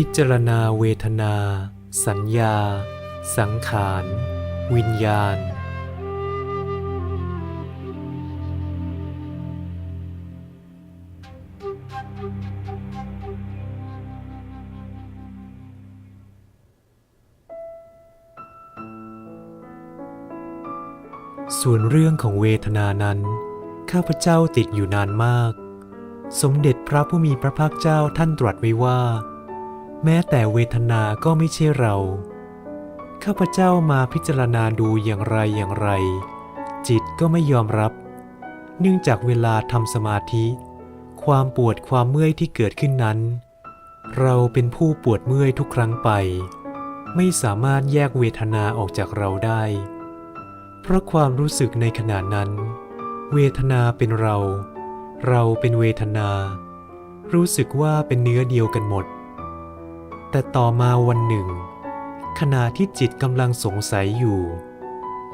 พิจารณาเวทนา สัญญา สังขาร วิญญาณ ส่วนเรื่องของเวทนานั้น ข้าพเจ้าติดอยู่นานมาก สมเด็จพระผู้มีพระภาคเจ้าท่านตรัสไว้ว่า แม้แต่เวทนาก็ไม่ใช่เรา ข้าพเจ้ามาพิจารณาดูอย่างไรอย่างไร จิตก็ไม่ยอมรับ เนื่องจากเวลาทำสมาธิ ความปวดความเมื่อยที่เกิดขึ้นนั้น เราเป็นผู้ปวดเมื่อยทุกครั้งไป ไม่สามารถแยกเวทนาออกจากเราได้ เพราะความรู้สึกในขณะนั้น เวทนาเป็นเรา เราเป็นเวทนา รู้สึกว่าเป็นเนื้อเดียวกันหมด แต่ต่อมาวันหนึ่ง ขณะที่จิตกำลังสงสัยอยู่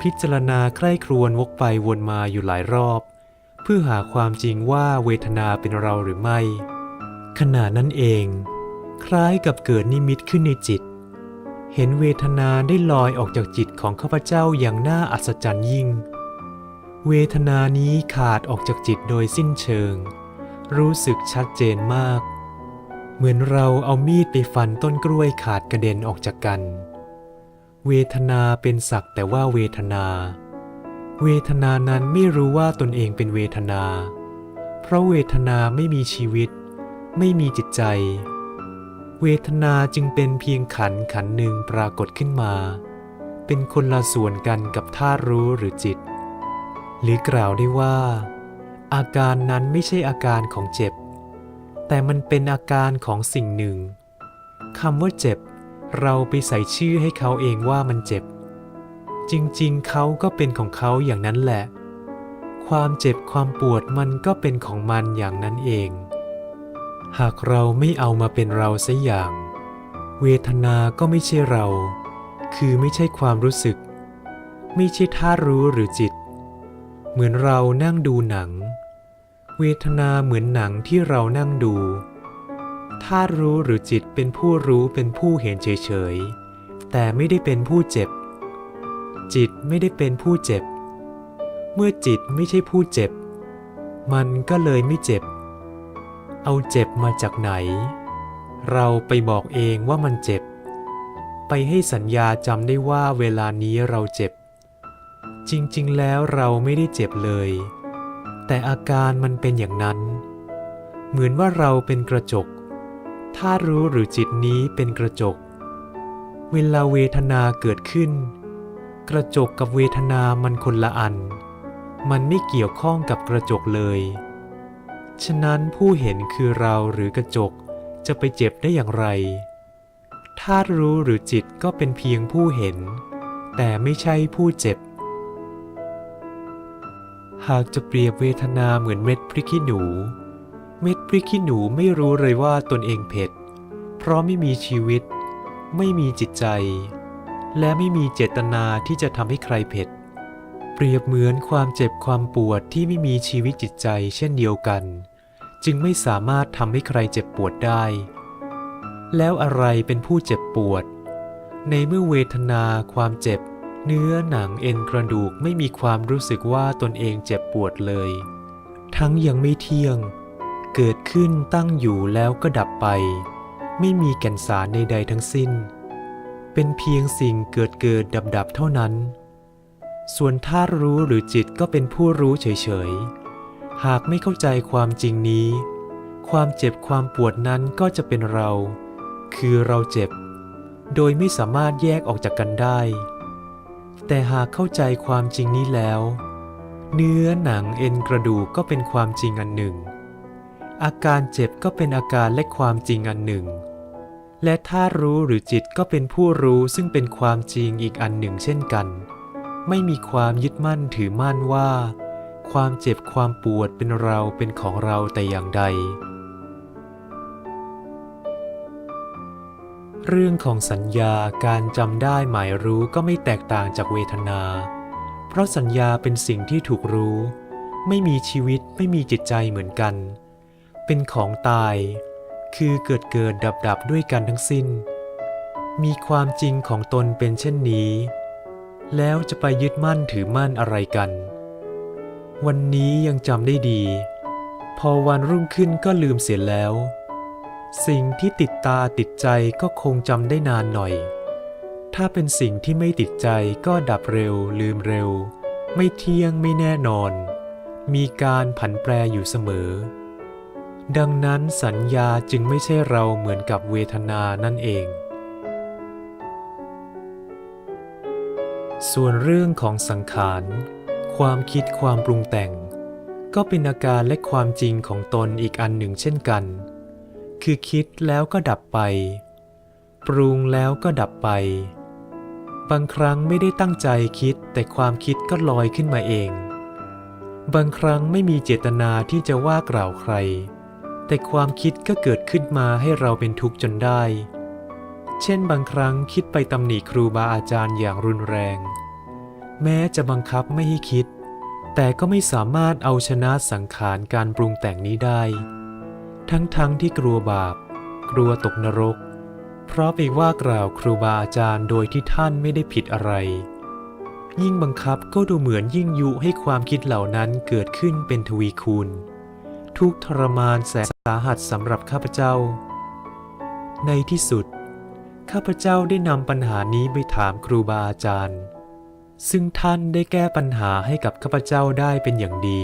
พิจารณาใคร่ครวญวกไปวนมาอยู่หลายรอบ เพื่อหาความจริงว่าเวทนาเป็นเราหรือไม่ ขณะนั้นเอง คล้ายกับเกิดนิมิตขึ้นในจิต เห็นเวทนาได้ลอยออกจากจิตของข้าพเจ้าอย่างน่าอัศจรรย์ยิ่ง เวทนานี้ขาดออกจากจิตโดยสิ้นเชิง รู้สึกชัดเจนมาก เหมือนเราเอามีดไปฟันต้นกล้วยขาดกระเด็นออกจากกัน เวทนาเป็นสักแต่ว่าเวทนา เวทนานั้นไม่รู้ว่าตนเองเป็นเวทนา เพราะเวทนาไม่มีชีวิต ไม่มีจิตใจ เวทนาจึงเป็นเพียงขันขันหนึ่งปรากฏขึ้นมา เป็นคนละส่วนกันกับธาตุรู้หรือจิต หรือกล่าวได้ว่า อาการนั้นไม่ใช่อาการของเจ็บ แต่มันเป็นอาการของสิ่งหนึ่งคำว่าเจ็บ เราไปใส่ชื่อให้เขาเองว่ามันเจ็บ จริงๆ เขาก็เป็นของเขาอย่างนั้นแหละ ความเจ็บความปวดมันก็เป็นของมันอย่างนั้นเอง หากเราไม่เอามาเป็นเราสัอย่าง เวทนาก็ไม่ใช่เรา คือไม่ใช่ความรู้สึก ไม่ใช่ท่าตุรู้หรือจิต เหมือนเรานั่งดูหนัง วทนาเหมือนหนังที่เรานั่งดูท่าตุรู้หรือจิตเป็นผู้รู้เป็นผู้เห็นเฉยๆ แต่ไม่ได้เป็นผู้เจ็บ จิตไม่ได้เป็นผู้เจ็บ เมื่อจิตไม่ใช่ผู้เจ็บ มันก็เลยไม่เจ็บ เอาเจ็บมาจากไหน เราไปบอกเองว่ามันเจ็บ ไปให้สัญญาจำได้ว่าเวลานี้เราเจ็บ จริงๆ แล้วเราไม่ได้เจ็บเลย แต่อาการมันเป็นอย่างนั้น เหมือนว่าเราเป็นกระจก ถ้ารู้หรือจิตนี้เป็นกระจก เวลาเวทนาเกิดขึ้น กระจกกับเวทนามันคนละอัน มันไม่เกี่ยวข้องกับกระจกเลย ฉะนั้นผู้เห็นคือเราหรือกระจกจะไปเจ็บได้อย่างไร ถ้ารู้หรือจิตก็เป็นเพียงผู้เห็น แต่ไม่ใช่ผู้เจ็บ หากจะเปรียบเวทนาเหมือนเม็ดพริกขี้หนู เม็ดพริกขี้หนูไม่รู้เลยว่าตนเองเผ็ด เพราะไม่มีชีวิต ไม่มีจิตใจ และไม่มีเจตนาที่จะทำให้ใครเผ็ด เปรียบเหมือนความเจ็บความปวดที่ไม่มีชีวิตจิตใจเช่นเดียวกัน จึงไม่สามารถทำให้ใครเจ็บปวดได้ แล้วอะไรเป็นผู้เจ็บปวด ในเมื่อเวทนาความเจ็บ เนื้อหนังเอ็นกระดูกไม่มีความรู้สึกว่าตนเองเจ็บปวดเลย ทั้งยังไม่เที่ยง เกิดขึ้นตั้งอยู่แล้วก็ดับไป ไม่มีแก่นสารใดๆทั้งสิ้น เป็นเพียงสิ่งเกิดเกิดดับดับเท่านั้น ส่วนธาตุรู้หรือจิตก็เป็นผู้รู้เฉยๆ หากไม่เข้าใจความจริงนี้ ความเจ็บความปวดนั้นก็จะเป็นเรา คือเราเจ็บ โดยไม่สามารถแยกออกจากกันได้ แต่หากเข้าใจความจริงนี้แล้ว เนื้อหนังเอ็นกระดูกก็เป็นความจริงอันหนึ่ง อาการเจ็บก็เป็นอาการและความจริงอันหนึ่ง และถ้ารู้หรือจิตก็เป็นผู้รู้ซึ่งเป็นความจริงอีกอันหนึ่งเช่นกัน ไม่มีความยึดมั่นถือมั่นว่า ความเจ็บความปวดเป็นเราเป็นของเราแต่อย่างใด เรื่องของสัญญาการจำได้หมายรู้ก็ไม่แตกต่างจากเวทนา เพราะสัญญาเป็นสิ่งที่ถูกรู้ ไม่มีชีวิตไม่มีจิตใจเหมือนกัน เป็นของตาย คือเกิดเกิดดับดับด้วยกันทั้งสิ้น มีความจริงของตนเป็นเช่นนี้ แล้วจะไปยึดมั่นถือมั่นอะไรกัน วันนี้ยังจำได้ดี พอวันรุ่งขึ้นก็ลืมเสียแล้ว สิ่งที่ติดตาติดใจก็คงจำได้นานหน่อย ถ้าเป็นสิ่งที่ไม่ติดใจก็ดับเร็ว ลืมเร็ว ไม่เที่ยงไม่แน่นอน มีการผันแปรอยู่เสมอ ดังนั้นสัญญาจึงไม่ใช่เราเหมือนกับเวทนานั่นเอง ส่วนเรื่องของสังขาร ความคิดความปรุงแต่ง ก็เป็นอาการและความจริงของตนอีกอันหนึ่งเช่นกัน คือคิดแล้วก็ดับไป ปรุงแล้วก็ดับไป บางครั้งไม่ได้ตั้งใจคิดแต่ความคิดก็ลอยขึ้นมาเอง บางครั้งไม่มีเจตนาที่จะว่ากล่าวใคร แต่ความคิดก็เกิดขึ้นมาให้เราเป็นทุกข์จนได้ เช่นบางครั้งคิดไปตำหนิครูบาอาจารย์อย่างรุนแรง แม้จะบังคับไม่ให้คิด แต่ก็ไม่สามารถเอาชนะสังขารการปรุงแต่งนี้ได้ ทั้งๆทที่กลัวบาป กลัวตกนรก เพราะไปว่ากล่าวครูบาอาจารย์โดยที่ท่านไม่ได้ผิดอะไร ยิ่งบังคับก็ดูเหมือนยิ่งยุให้ความคิดเหล่านั้นเกิดขึ้นเป็นทวีคูณ ทุกทรมานแสนสาหัสสำหรับข้าพเจ้า ในที่สุด ข้าพเจ้าได้นำปัญหานี้ไปถามครูบาอาจารย์ ซึ่งท่านได้แก้ปัญหาให้กับข้าพเจ้าได้เป็นอย่างดี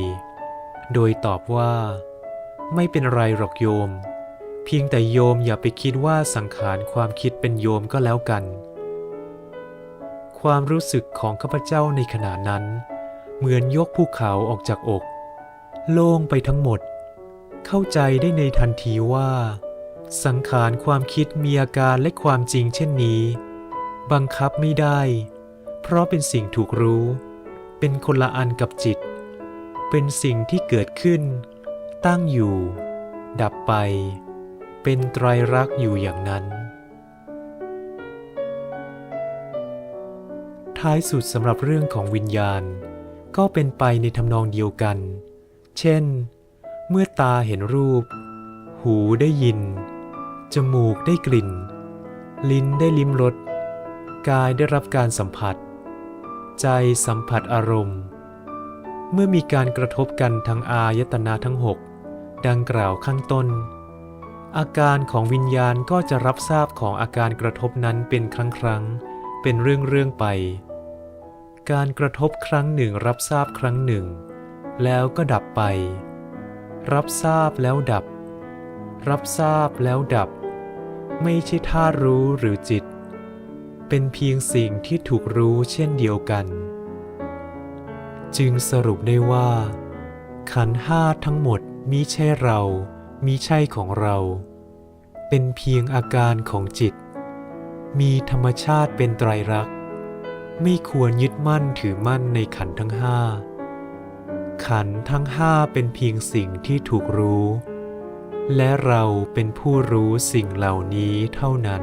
โดยตอบว่า ไม่เป็นไรหรอกโยม เพียงแต่โยมอย่าไปคิดว่าสังขารความคิดเป็นโยมก็แล้วกัน ความรู้สึกของข้าพเจ้าในขณะนั้น เหมือนยกภูเขาออกจากอก โล่งไปทั้งหมด เข้าใจได้ในทันทีว่า สังขารความคิดมีอาการและความจริงเช่นนี้ บังคับไม่ได้ เพราะเป็นสิ่งถูกรู้ เป็นคนละอันกับจิต เป็นสิ่งที่เกิดขึ้น ตั้งอยู่ ดับไป เป็นไตรลักษณ์อยู่อย่างนั้น ท้ายสุดสำหรับเรื่องของวิญญาณ ก็เป็นไปในทำนองเดียวกัน เช่น เมื่อตาเห็นรูป หูได้ยิน จมูกได้กลิ่น ลิ้นได้ลิ้มรส กายได้รับการสัมผัส ใจสัมผัสอารมณ์เมื่อมีการกระทบกันทางอายตนะทั้งหก ดังกล่าวข้างต้น อาการของวิญญาณก็จะรับทราบของอาการกระทบนั้นเป็นครั้งครั้งเป็นเรื่องเรื่องไป การกระทบครั้งหนึ่งรับทราบครั้งหนึ่ง แล้วก็ดับไป รับทราบแล้วดับ รับทราบแล้วดับ ไม่ใช่ท่ารู้หรือจิต เป็นเพียงสิ่งที่ถูกรู้เช่นเดียวกัน จึงสรุปได้ว่า ขันห้าทั้งหมด มิใช่เรามิใช่ของเรา เป็นเพียงอาการของจิต มีธรรมชาติเป็นไตรลักษณ์ ไม่ควรยึดมั่นถือมั่นในขันทั้งห้า ขันทั้งห้าเป็นเพียงสิ่งที่ถูกรู้ และเราเป็นผู้รู้สิ่งเหล่านี้เท่านั้น